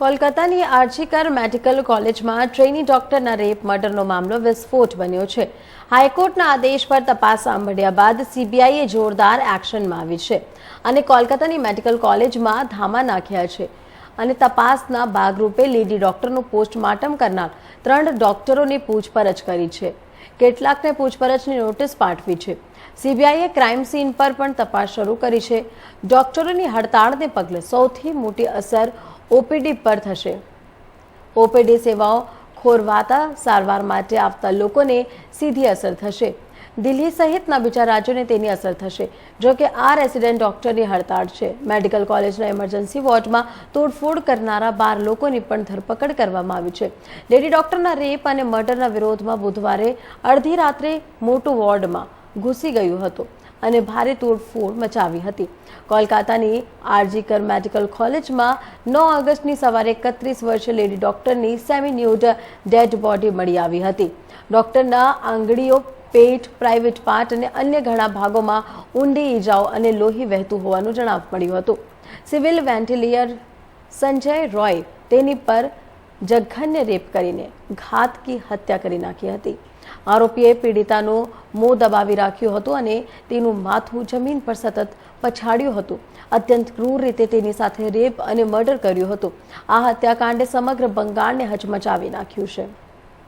કોલકાતાની RG Kar medical કોલેજમાં trainee ડોક્ટરના rape મર્ડરનો મામલો વિસ્ફોટ બન્યો છે. હાઈકોર્ટના આદેશ પર તપાસ સાંભળ્યા બાદ સીબીઆઈએ જોરદાર એક્શનમાં આવી છે અને કોલકાતાની મેડિકલ કોલેજમાં ધામા નાખ્યા છે અને તપાસના ભાગરૂપે લેડી ડોક્ટરનું પોસ્ટમોર્ટમ કરનાર ત્રણ ડોક્ટરોની પૂછપરછ કરી છે. કેટલાકને પૂછપરછની નોટિસ પાઠવી છે. સીબીઆઈએ ક્રાઇમ સીન પર પણ તપાસ શરૂ કરી છે. ડોક્ટરોની હડતાળને પગલે સૌથી મોટી અસર ઓપીડી પર થશે. ઓપીડી સેવાઓ ખોરવાતા સારવાર માટે આવતા લોકોને સીધી અસર થશે. દિલ્હી સહિતના બીજા રાજ્યોને તેની અસર થશે. જો કે આ રેસિડેન્ટ ડોક્ટરની હડતાળ છે. મેડિકલ કોલેજના ઇમરજન્સી વોર્ડમાં તોડફોડ કરનારા બાર લોકોની પણ ધરપકડ કરવામાં આવી છે. લેડી ડોક્ટરના રેપ અને મર્ડરના વિરોધમાં બુધવારે અડધી રાત્રે મોટું વોર્ડમાં ઘૂસી ગયું હતું. અને ભારે તોડફોડ મચાવી હતી. કોલકાતાની આરજીકર મેડિકલ કોલેજમાં નવ ઓગસ્ટની સવારે એકત્રીસ વર્ષીય લેડી ડોક્ટરની સેમી ન્યૂડ ડેડ બોડી મળી આવી હતી. ડોક્ટરના આંગળીઓ, પેટ, પ્રાઇવેટ પાર્ટ અને અન્ય ઘણા ભાગોમાં ઊંડી ઈજાઓ અને લોહી વહેતું હોવાનું જણાવ મળ્યું હતું. સિવિલ વેન્ટિલિયર સંજય રોય તેની પર જઘન્ય રેપ કરીને ઘાતકી હત્યા કરી નાખી હતી. આરોપીએ પીડિતાનું મોં દબાવી રાખ્યું હતું અને તેનું માથું જમીન પર સતત પછાડ્યું હતું. અત્યંત ક્રૂર રીતે તેની સાથે રેપ અને મર્ડર કર્યું હતું. આ હત્યાકાંડે સમગ્ર બંગાળને હચમચાવી નાખ્યું છે.